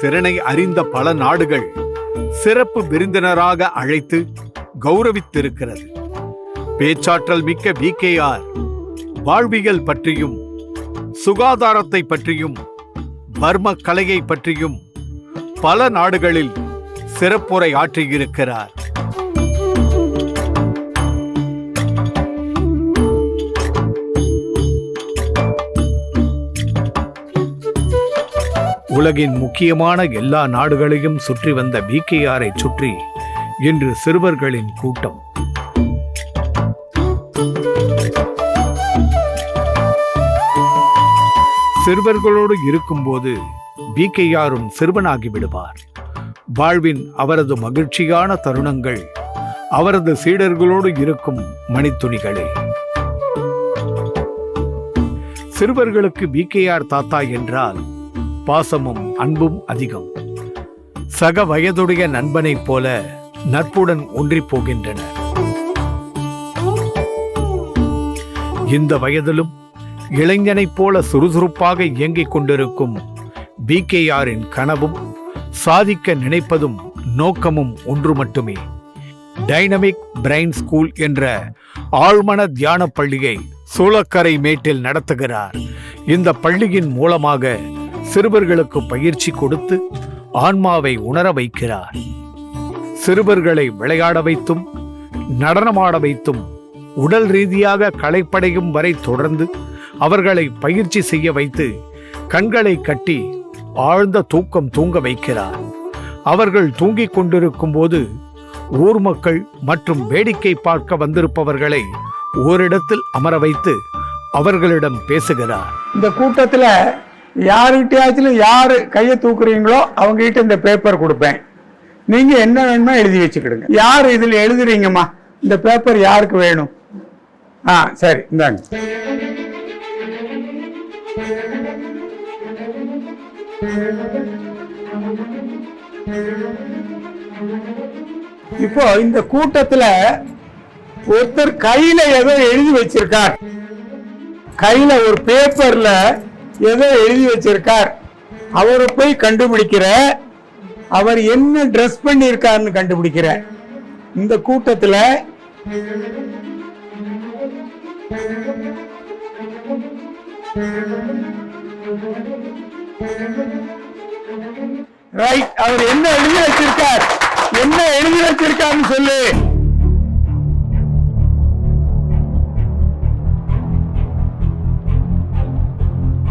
திறனை அறிந்த பல நாடுகள் சிறப்பு விருந்தினராக அழைத்து கௌரவித்திருக்கிறது. பேச்சாற்றல் மிக்க விகேஆர் வாழ்வியல் பற்றியும் சுகாதாரத்தை பற்றியும் பர்ம கலையை பற்றியும் பல நாடுகளில் சிறப்புரை ஆற்றியிருக்கிறார். உலகின் முக்கியமான எல்லா நாடுகளையும் சுற்றி வந்த பிகேஆரை சுற்றி இன்று சிறுவர்களின் கூட்டம். சிறுவர்களோடு இருக்கும்போது பிகேஆரும் சிறுவனாகி விடுவார். வாழ்வின் அவரது மகிழ்ச்சியான தருணங்கள் அவரது சீடர்களோடு இருக்கும் மணித்துணிகளே. சிறுவர்களுக்கு பிகேஆர் தாத்தா என்றால் பாசமும் அன்பும் அதிகம். சக வயதுடைய நண்பனைப் போல நட்புடன் ஒன்றி போகின்றனர் இந்த வயதிலும் இளைஞனைப் போல சுறுசுறுப்பாக இயங்கிக் கொண்டிருக்கும் பிகேஆரின் கனவும் சாதிக்க நினைப்பதும் நோக்கமும் ஒன்று மட்டுமே. டைனமிக் பிரைன் ஸ்கூல் என்ற ஆழ்மன தியான பள்ளியை சூளக்கரை மேட்டில் நடத்துகிறார். இந்த பள்ளியின் மூலமாக சிறுவர்களுக்கு பயிற்சி கொடுத்து ஆன்மாவை உணர வைக்கிறார். சிறுவர்களை விளையாட வைத்தும் நடனமாட வைத்தும் உடல் ரீதியாக களைப்படையும் வரை தொடர்ந்து அவர்களை பயிற்சி செய்ய வைத்து கண்களை கட்டி ஆழ்ந்த தூக்கம் தூங்க வைக்கிறார். அவர்கள் தூங்கிக் கொண்டிருக்கும் போது ஊர் மக்கள் மற்றும் வேடிக்கை பார்க்க வந்திருப்பவர்களை ஓரிடத்தில் அமர வைத்து அவர்களிடம் பேசுகிறார். இந்த கூட்டத்தில் யாருகிட்டயாச்சும் யார் கையை தூக்குறீங்களோ அவங்க கிட்ட இந்த பேப்பர் கொடுப்பேன். நீங்க என்ன வேணுமோ எழுதி வச்சுக்கிடுங்க. யார் இதில் எழுதுறீங்கம்மா? இந்த பேப்பர் யாருக்கு வேணும்? ஆ சரி இந்தாங்க. இப்போ இந்த கூட்டத்துல ஒருத்தர் கையில ஏதோ எழுதி வச்சிருக்கார். கையில ஒரு பேப்பர்ல ஏதோ எழுதி வச்சிருக்கார்? அவரை போய் கண்டுபிடிக்கிற அவர் என்ன ட்ரெஸ் பண்ணியிருக்காருன்னு கண்டுபிடிக்கிற. இந்த கூட்டத்தில் ரைட் அவர் என்ன எழுதி வச்சிருக்கார்? என்ன எழுதி வச்சிருக்காருன்னு சொல்லு.